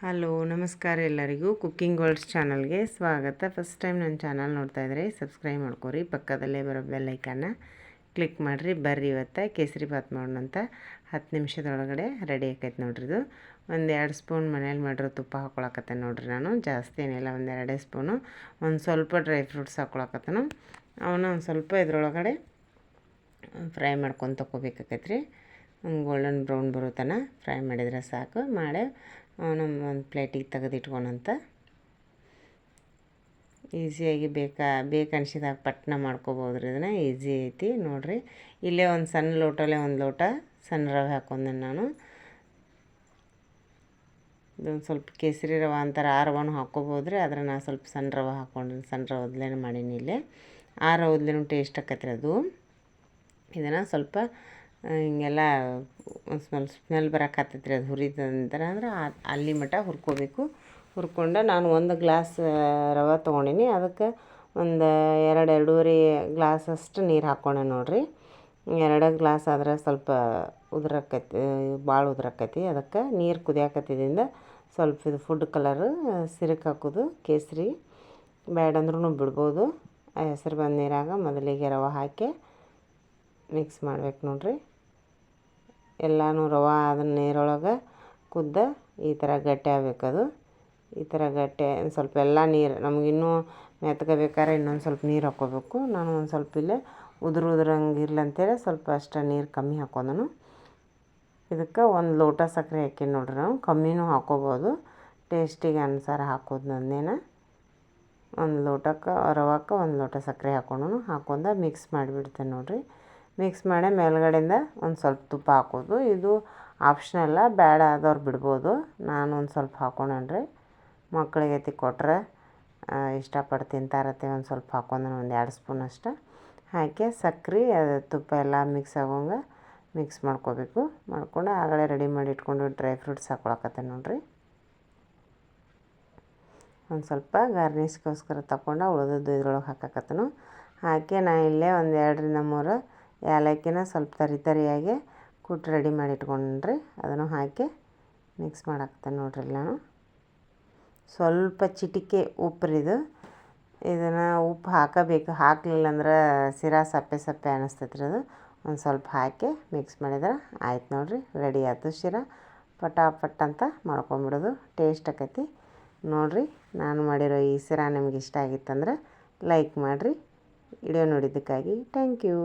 Hello, ನಮಸ್ಕಾರ ಎಲ್ಲರಿಗೂ. Cooking world's ಚಾನಲ್ಗೆ ಸ್ವಾಗತ. ಫಸ್ಟ್ ಟೈಮ್ ನನ್ನ ಚಾನಲ್ ನೋಡ್ತಾ ಇದ್ದರೆ ಸಬ್ಸ್ಕ್ರೈಬ್ ಮಾಡ್ಕೊರಿ. ಪಕ್ಕದಲ್ಲೇ ಬರೋ ಬೆಲ್ಲೈಕನ್ನ ಕ್ಲಿಕ್ ಮಾಡಿರಿ. ಬರ್ರಿ ಇವತ್ತು ಕೇಸರಿ ಭಾತ್ ಮಾಡೋಣಂತ ಹತ್ತು ನಿಮಿಷದೊಳಗಡೆ ರೆಡಿ ಆಕೈತೆ ನೋಡ್ರಿ ಇದು. ಒಂದು ಎರಡು ಸ್ಪೂನ್ ಮನೇಲಿ ಮಾಡಿರೋ ತುಪ್ಪ ಹಾಕ್ಕೊಳಕತ್ತೆ ನೋಡ್ರಿ ನಾನು. ಜಾಸ್ತಿ ಏನಿಲ್ಲ, ಒಂದು ಎರಡೇ ಸ್ಪೂನು ಒಂದು ಸ್ವಲ್ಪ ಡ್ರೈ ಫ್ರೂಟ್ಸ್ ಹಾಕ್ಕೊಳಕತ್ತನು ಅವನ್ನ ಒಂದು ಸ್ವಲ್ಪ ಇದ್ರೊಳಗಡೆ ಫ್ರೈ ಮಾಡ್ಕೊಂಡು ತೊಗೋಬೇಕಾಕೈತ್ರಿ ಗೋಲ್ಡನ್ ಬ್ರೌನ್ ಬರೋ ಫ್ರೈ ಮಾಡಿದರೆ ಸಾಕು. ಮಾಡಿ ನಮ್ಮ ಒಂದು ಪ್ಲೇಟಿಗೆ ತೆಗೆದಿಟ್ಕೊಳಂತ ಈಸಿಯಾಗಿ ಬೇಕಾ, ಬೇಕನ್ಸಿದಾಗ ಅನ್ಸಿದಾಗ ಮಾಡ್ಕೋಬೋದು ರೀ ಇದನ್ನು. ಈಸಿ ಐತಿ, ನೋಡಿರಿ. ಇಲ್ಲೇ ಒಂದು ಸಣ್ಣ ಲೋಟಲ್ಲೇ ಒಂದು ಲೋಟ ಸಣ್ಣ ರವೆ ಹಾಕೊಂಡೆ ನಾನು. ಇದೊಂದು ಸ್ವಲ್ಪ ಕೇಸರಿ ರವೆ ಅಂತಾರೆ, ಆ ರವನ್ನು ಹಾಕ್ಕೋಬೋದು ರೀ. ಆದರೆ ನಾನು ಸ್ವಲ್ಪ ಸಣ್ಣ ರವೆ ಹಾಕ್ಕೊಂಡ್ರಿ ಸಣ್ಣ ರವದ್ಲೇನು ಮಾಡೀನಿ ಇಲ್ಲೇ. ಆ ರವದ್ಲೇನು ಟೇಸ್ಟ್ ಆಕತ್ರಿ ಅದು. ಇದನ್ನು ಸ್ವಲ್ಪ ಹಿಂಗೆಲ್ಲ ಒಂದು ಸ್ಮೆಲ್ ಸ್ಮೆಲ್ ಬರಕತ್ತೈತ್ರಿ ಅದು ನಂತರ ಅಂದ್ರೆ ಅಲ್ಲಿ ಮಟ ಹುರ್ಕೋಬೇಕು. ಹುರ್ಕೊಂಡು ನಾನು ಒಂದು ಗ್ಲಾಸ್ ರವೆ ತೊಗೊಂಡೀನಿ. ಅದಕ್ಕೆ ಒಂದು ಎರಡು ಎರಡೂವರೆ ಗ್ಲಾಸ್ ಅಷ್ಟು ನೀರು ಹಾಕ್ಕೊಂಡೆ ನೋಡಿರಿ. ಎರಡು ಗ್ಲಾಸ್ ಆದ್ರೆ ಸ್ವಲ್ಪ ಉದುರಾಕೈತಿ ಭಾಳ ಉದುರಾಕೈತಿ. ಅದಕ್ಕೆ ನೀರು ಕುದಿಯಾಕತ್ತಿದಿಂದ ಸ್ವಲ್ಪ ಇದು ಫುಡ್ ಕಲರ್ ಸಿರಕ್ ಹಾಕೋದು, ಕೇಸರಿ ಬೇಡಂದ್ರೂ ಬಿಡ್ಬೋದು. ಹೆಸರು ಬಂದ ನೀರಾಗ ಮೊದಲಿಗೆ ರವೆ ಹಾಕಿ ಮಿಕ್ಸ್ ಮಾಡ್ಬೇಕು ನೋಡಿರಿ. ಎಲ್ಲನೂ ರವೆ ಅದನ್ನ ನೀರೊಳಗೆ ಕುದ್ದ ಈ ಥರ ಗಟ್ಟಿ ಆಗ್ಬೇಕದು ಈ ಥರ ಗಟ್ಟಿ ಸ್ವಲ್ಪ ಎಲ್ಲ ನೀರು ನಮಗಿನ್ನೂ ಮೆತ್ಗೆ ಬೇಕಾದ್ರೆ ಇನ್ನೊಂದು ಸ್ವಲ್ಪ ನೀರು ಹಾಕ್ಕೋಬೇಕು ನಾನು ಒಂದು ಸ್ವಲ್ಪ ಇಲ್ಲೇ ಉದುರು ಉದುರಂಗೆ ಅಂತೇಳಿ ಸ್ವಲ್ಪ ಅಷ್ಟು ನೀರು ಕಮ್ಮಿ ಹಾಕ್ಕೊಂಡನು ಇದಕ್ಕೆ ಒಂದು ಲೋಟ ಸಕ್ಕರೆ ಹಾಕೀನಿ ನೋಡ್ರಿ ನಾವು. ಕಮ್ಮಿನೂ ಹಾಕ್ಕೋಬೋದು ಟೇಸ್ಟಿಗೆ ಅನುಸಾರ ಹಾಕೋದು ನಂದೇನ. ಒಂದು ಲೋಟಕ್ಕೆ, ರವಕ್ಕೆ ಒಂದು ಲೋಟ ಸಕ್ಕರೆ ಹಾಕ್ಕೊಂಡು ಹಾಕೊಂಡ ಮಿಕ್ಸ್ ಮಾಡಿಬಿಡ್ತೇನೆ ನೋಡಿರಿ. ಮಿಕ್ಸ್ ಮಾಡಿ ಮೇಲ್ಗಡೆಯಿಂದ ಒಂದು ಸ್ವಲ್ಪ ತುಪ್ಪ ಹಾಕೋದು. ಇದು ಆಪ್ಷನಲ್ಲ ಬೇಡ ಆದವ್ರು ಬಿಡ್ಬೋದು. ನಾನು ಒಂದು ಸ್ವಲ್ಪ ಹಾಕೊಂಡೇನ್ರಿ. ಮಕ್ಕಳಿಗೆ ಎತ್ತಿ ಕೊಟ್ಟರೆ ಇಷ್ಟಪಟ್ಟು ತಿಂತಾರತ್ತೆ ಒಂದು ಸ್ವಲ್ಪ ಹಾಕೊಂಡು ಒಂದು ಎರಡು ಸ್ಪೂನ್ ಅಷ್ಟು. ಹಾಕಿ ಸಕ್ರೆ ತುಪ್ಪ ಎಲ್ಲ ಮಿಕ್ಸ್ ಆಗೋಂಗೆ ಮಿಕ್ಸ್ ಮಾಡ್ಕೋಬೇಕು. ಮಾಡ್ಕೊಂಡು ಆಗಲೇ ರೆಡಿ ಮಾಡಿ ಇಟ್ಕೊಂಡು ಡ್ರೈ ಫ್ರೂಟ್ಸ್ ಹಾಕ್ಕೊಳಕತ್ತೆ ನೋಡಿರಿ. ಒಂದು ಸ್ವಲ್ಪ ಗಾರ್ನಿಷ್ಗೋಸ್ಕರ ತಗೊಂಡು ಉಳಿದದ್ದು ಇದ್ರೊಳಗೆ ಹಾಕಕತ್ತನು. ಹಾಕಿ ನಾ ಇಲ್ಲೇ ಒಂದು ಎರಡರಿಂದ ಮೂರು ಏಲಕ್ಕಿನ ಸ್ವಲ್ಪ ತರಿ ತರಿಯಾಗಿ ಕುಟ್ಟಿ ರೆಡಿ ಮಾಡಿ ಇಟ್ಕೊಂಡ್ರಿ. ಅದನ್ನು ಹಾಕಿ ಮಿಕ್ಸ್ ಮಾಡಾಕ್ತೇನೆ ನೋಡ್ರಿ ನಾನು. ಸ್ವಲ್ಪ ಚಿಟಿಕೆ ಉಪ್ರಿದು ಇದನ್ನು ಉಪ್ಪು ಹಾಕಬೇಕು. ಹಾಕಲಿಲ್ಲ ಅಂದ್ರೆ ಸಿರಾ ಸಪ್ಪೆ ಸಪ್ಪೆ ಅನ್ನಿಸ್ತೈತ್ರಿ ಅದು. ಒಂದು ಸ್ವಲ್ಪ ಹಾಕಿ ಮಿಕ್ಸ್ ಮಾಡಿದ್ರೆ ಆಯ್ತು ನೋಡಿರಿ. ರೆಡಿ ಆಯ್ತು ಶಿರಾ. ಪಟಾಪಟ್ ಅಂತ ಮಾಡ್ಕೊಂಬಿಡೋದು. ಟೇಸ್ಟ್ ಆಕೈತಿ. ನೋಡಿರಿ, ನಾನು ಮಾಡಿರೋ ಈ ಸಿರಾ ನಿಮ್ಗೆ ಇಷ್ಟ ಆಗಿತ್ತಂದ್ರೆ ಲೈಕ್ ಮಾಡಿರಿ. ವಿಡಿಯೋ ನೋಡಿದ್ದಕ್ಕಾಗಿ ಥ್ಯಾಂಕ್ ಯು